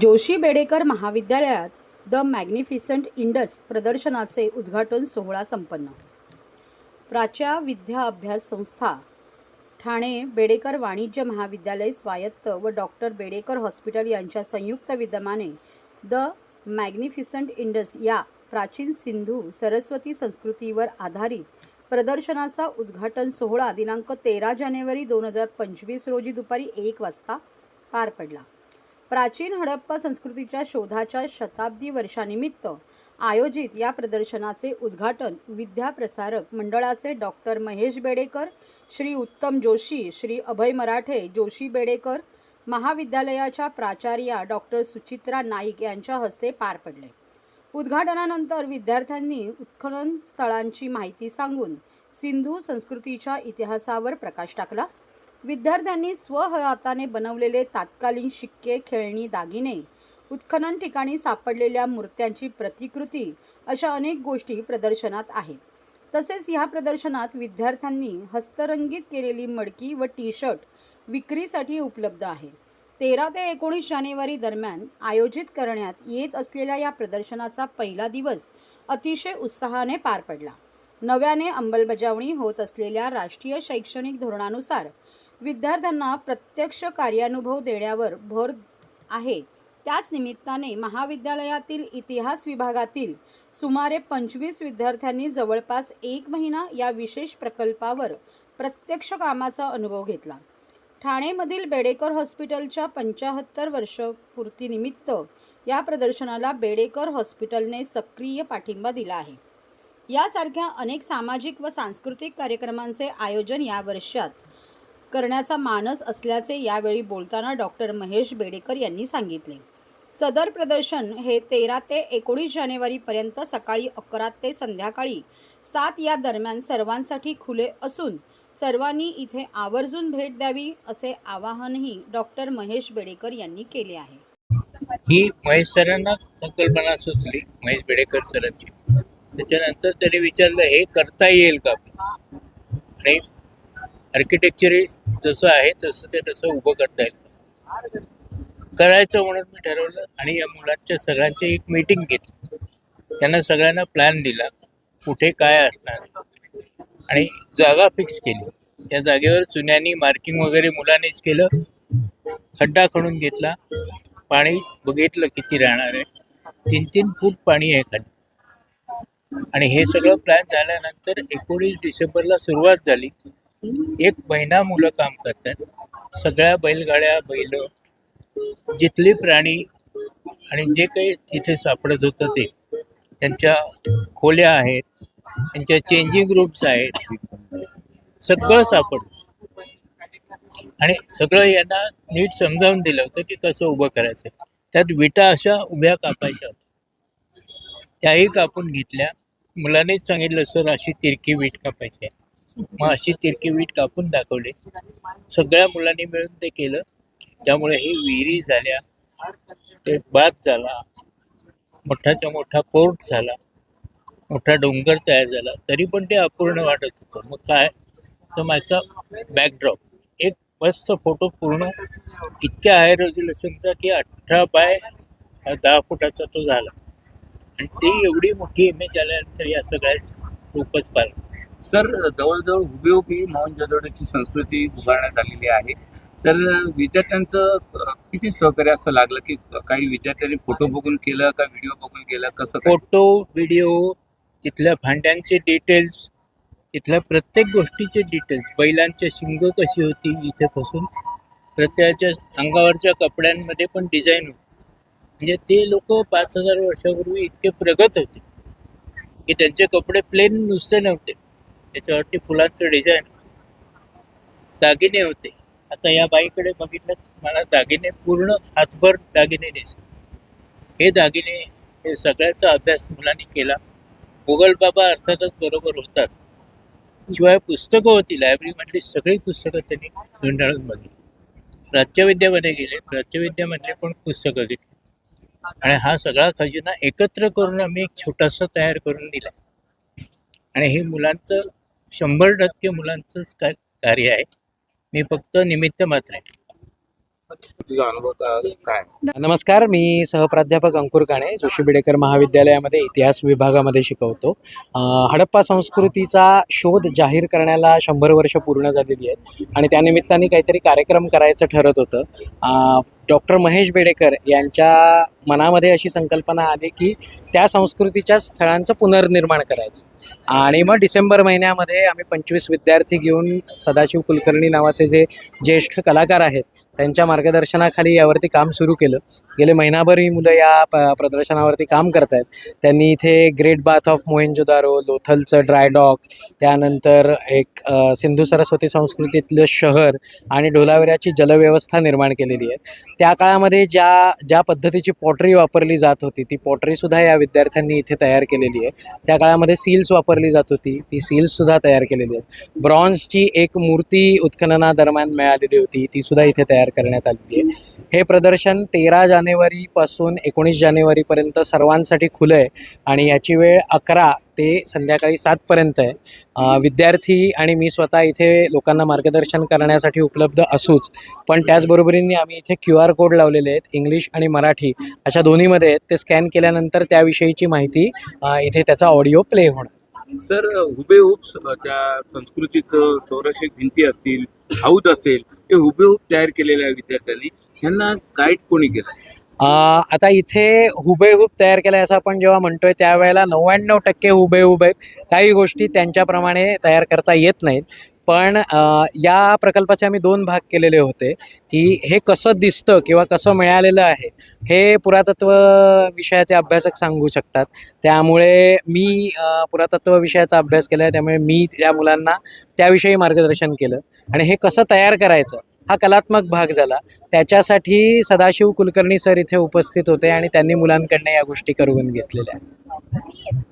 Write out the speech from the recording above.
जोशी बेडेकर महाविद्यालयात the magnificent Indus प्रदर्शनाचे उद्घाटन सोहळा संपन्न. प्राच्या विद्या अभ्यास संस्था ठाणे बेडेकर वाणिज्य महाविद्यालय स्वायत्त व डॉक्टर बेडेकर हॉस्पिटल यांच्या संयुक्त विद्यमाने द मॅग्निफिसंट इंडस या प्राचीन सिंधू सरस्वती संस्कृतीवर आधारित प्रदर्शनाचा उद्घाटन सोहळा दिनांक तेरा जानेवारी दोन हजार पंचवीस रोजी दुपारी एक वाजता पार पडला. प्राचीन हडप्पा संस्कृतीच्या शोधाच्या शताब्दी वर्षानिमित्त आयोजित या प्रदर्शनाचे उद्घाटन विद्याप्रसारक मंडळाचे डॉक्टर महेश बेडेकर श्री उत्तम जोशी श्री अभय मराठे जोशी बेडेकर महाविद्यालयाच्या प्राचार्या डॉक्टर सुचित्रा नाईक यांच्या हस्ते पार पडले. उद्घाटनानंतर विद्यार्थ्यांनी उत्खनन स्थळांची माहिती सांगून सिंधू संस्कृतीच्या इतिहासावर प्रकाश टाकला. विद्यार्थ्यांनी स्वहाताने बनवलेले तात्कालीन शिक्के खेळणी दागिने उत्खनन ठिकाणी सापडलेल्या मूर्त्यांची प्रतिकृती अशा अनेक गोष्टी प्रदर्शनात आहेत. तसेच ह्या प्रदर्शनात विद्यार्थ्यांनी हस्तरंगित केलेली मडकी व टी शर्ट विक्रीसाठी उपलब्ध आहे. तेरा ते एकोणीस जानेवारी दरम्यान आयोजित करण्यात येत असलेल्या या प्रदर्शनाचा पहिला दिवस अतिशय उत्साहाने पार पडला. नव्याने अंमलबजावणी होत असलेल्या राष्ट्रीय शैक्षणिक धोरणानुसार विद्यार्थ्यांना प्रत्यक्ष कार्यानुभव देण्यावर भर आहे. त्याच निमित्ताने महाविद्यालयातील इतिहास विभागातील सुमारे पंचवीस विद्यार्थ्यांनी जवळपास एक महिना या विशेष प्रकल्पावर प्रत्यक्ष कामाचा अनुभव घेतला. ठाणेमधील बेडेकर हॉस्पिटलच्या पंचाहत्तर वर्षपूर्तीनिमित्त या प्रदर्शनाला बेडेकर हॉस्पिटलने सक्रिय पाठिंबा दिला आहे. यासारख्या अनेक सामाजिक व सांस्कृतिक कार्यक्रमांचे आयोजन या वर्षात करण्याचा मानस असल्याचे यावेळी बोलताना डॉक्टर महेश बेडेकर यांनी सांगितले. सदर प्रदर्शन हे तेरा ते एकोणीस जानेवारीपर्यंत सकाळी अकरा ते संध्याकाळी सात या दरम्यान सर्वांसाठी खुले असून सर्वांनी इथे आवर्जून भेट द्यावी असे आवाहनही डॉक्टर महेश बेडेकर यांनी केले आहे. ही महेश सरांना संकल्पना सुचली महेश बेडेकर सरांची. त्याच्यानंतर त्यांनी विचारलं हे करता येईल का? आणि आर्किटेक्चरिस्ट जसं आहे तसं ते तसं उभं करता येईल. करायचं म्हणून मी ठरवलं आणि या मुलांच्या सगळ्यांची एक मीटिंग घेतली त्यांना सगळ्यांना प्लॅन दिला कुठे काय असणार. आणि जागा फिक्स केली. त्या जागेवर चुन्यानी मार्किंग वगैरे मुलांनीच केलं. खड्डा खणून घेतला. पाणी बघितलं किती राहणार आहे. तीन तीन फूट पाणी आहे खाली. आणि हे सगळं प्लॅन झाल्यानंतर एकोणीस डिसेंबरला सुरुवात झाली. एक महिना मुलं काम करतात. सगळ्या बैलगाड्या बैल जिथले प्राणी आणि जे काही तिथे सापडत होतं ते त्यांच्या खोल्या आहेत त्यांच्या चेंजिंग रूम्स आहेत. सगळं सापडलं आणि सगळं यांना नीट समजावून दिलं होतं की कसं उभं करायचं. त्यात विटा अशा उभ्या कापायच्या होत्या. त्याही कापून घेतल्या. मुलानेच सांगितलं सर अशी तिरकी वीट कापायची आहे. मग अशी तिरकी वीट कापून दाखवली. सगळ्या मुलांनी मिळून ते केलं. त्यामुळे हे विहिरी झाल्या. ते बाद झाला. मोठाचा मोठा पोर्ट झाला. मोठा डोंगर तयार झाला. तरी पण ते अपूर्ण वाटत होतं. मग काय? तर माझा बॅकड्रॉप एक मस्त फोटो पूर्ण इतक्या हाय रेझोल्युशनचा की अठरा बाय दहा फुटाचा तो झाला. आणि ती एवढी मोठी इमेज आल्यानंतर या सगळ्याच रूपच पाहिलं सर जवळजवळ हुबेहुबी मोहनजोदडोची संस्कृती उभारण्यात आलेली आहे. तर विद्यार्थ्यांचं किती सहकार्य असं लागलं की काही विद्यार्थ्यांनी फोटो बघून केलं का व्हिडिओ बघून केलं? कसं फोटो व्हिडिओ तिथल्या भांड्यांचे डिटेल्स तिथल्या प्रत्येक गोष्टीचे डिटेल्स बैलांच्या शिंग कशी होती इथे पासून प्रत्येकाच्या अंगावरच्या कपड्यांमध्ये पण डिझाईन होती. म्हणजे ते लोक पाच हजार वर्षापूर्वी इतके प्रगत होते की त्यांचे कपडे प्लेन नुसते नव्हते. त्याच्यावरती फुलांचं डिझाईन होते. दागिने होते. आता या बाईकडे बघितलं मला दागिने पूर्ण हातभर दागिने दिसले. हे दागिने हे सगळ्याचा अभ्यास मुलांनी केला. गुगल बाबा अर्थातच बरोबर होतात. शिवाय पुस्तकं होती. लायब्ररीमधली सगळी पुस्तकं त्यांनी गुंडाळून बघितली. प्राच्यविद्यामध्ये गेले. प्राच्यविद्यामधले पण पुस्तकं घेतली. आणि हा सगळा खजिना एकत्र करून आम्ही एक छोटासा तयार करून दिला. आणि हे मुलांचं शंभर टक्के मुलांचंच का कार्य आहे. मी फक्त निमित्त मात्र आहे. नमस्कार मी सहप्राध्यापक अंकुर काणे जोशी बिडेकर महाविद्यालयामध्ये इतिहास विभागामध्ये शिकवतो. हडप्पा संस्कृतीचा शोध जाहीर करण्याला शंभर वर्ष पूर्ण झालेली आहेत आणि त्यानिमित्ताने काहीतरी कार्यक्रम करायचं ठरत होतं. डॉक्टर महेश बेडेकर यांच्या मनामध्ये अशी संकल्पना आली की त्या संस्कृतीच्या स्थळांचं पुनर्निर्माण करायचं. आणि मग डिसेंबर महिन्यामध्ये आम्ही पंचवीस विद्यार्थी घेऊन सदाशिव कुलकर्णी नावाचे जे ज्येष्ठ कलाकार आहेत त्यांच्या मार्गदर्शनाखाली यावरती काम सुरू केलं. गेले महिनाभर ही मुलं या प प्रदर्शनावरती काम करत आहेत त्यांनी इथे ग्रेट बाथ ऑफ मोहेंजोदारो लोथलचं ड्राय डॉक त्यानंतर एक सिंधू सरस्वती संस्कृतीतलं शहर आणि ढोलावेऱ्याची जलव्यवस्था निर्माण केलेली आहे. त्या काळामध्ये ज्या ज्या पद्धतीची पॉटरी वापरली जात होती ती पॉटरीसुद्धा या विद्यार्थ्यांनी इथे तयार केलेली आहे. त्या काळामध्ये सील्स वापरली जात होती ती सील्ससुद्धा तयार केलेली आहेत. ब्रॉन्झची एक मूर्ती उत्खननादरम्यान मिळालेली होती तीसुद्धा इथे तयार करण्यात आलेली आहे. हे प्रदर्शन तेरा जानेवारीपासून एकोणीस जानेवारीपर्यंत सर्वांसाठी खुलं आहे आणि याची वेळ अकरा ते संध्याकाळी सातपर्यंत आहे. विद्यार्थी आणि मी स्वतः इथे लोकांना मार्गदर्शन करण्यासाठी उपलब्ध असूच पण त्याचबरोबरीने आम्ही इथे क्यू आर कोड लावलेले आहेत इंग्लिश आणि मराठी अशा दोन्हीमध्ये आहेत. ते स्कॅन केल्यानंतर त्याविषयीची माहिती इथे त्याचा ऑडिओ प्ले होणार. सर हुबेहूब त्या संस्कृतीचं संरक्षक भिंती असतील हौद असेल हे हुबेहूब तयार केलेल्या विद्यार्थ्यांनी यांना गाईड कोणी केलं? आता इथे हुबेहूब तयार केला असं आपण जेव्हा म्हणतोय त्यावेळेला नव्याण्णव टक्के हुबेहूब आहेत. काही गोष्टी त्यांच्याप्रमाणे तयार करता येत नाहीत. पण या प्रकल्पाचे आम्ही दोन भाग केलेले होते की हे कसं दिसतं किंवा कसं मिळालेलं आहे हे पुरातत्व विषयाचे अभ्यासक सांगू शकतात. त्यामुळे मी पुरातत्व विषयाचा अभ्यास केला आहे त्यामुळे मी त्या मुलांना त्याविषयी मार्गदर्शन केलं. आणि हे कसं तयार करायचं हा कलात्मक भाग झाला. त्याच्यासाठी सदाशिव कुलकर्णी सर इथे उपस्थित होते आणि त्यांनी मुलांकडनं या गोष्टी करून घेतलेल्या. आहेत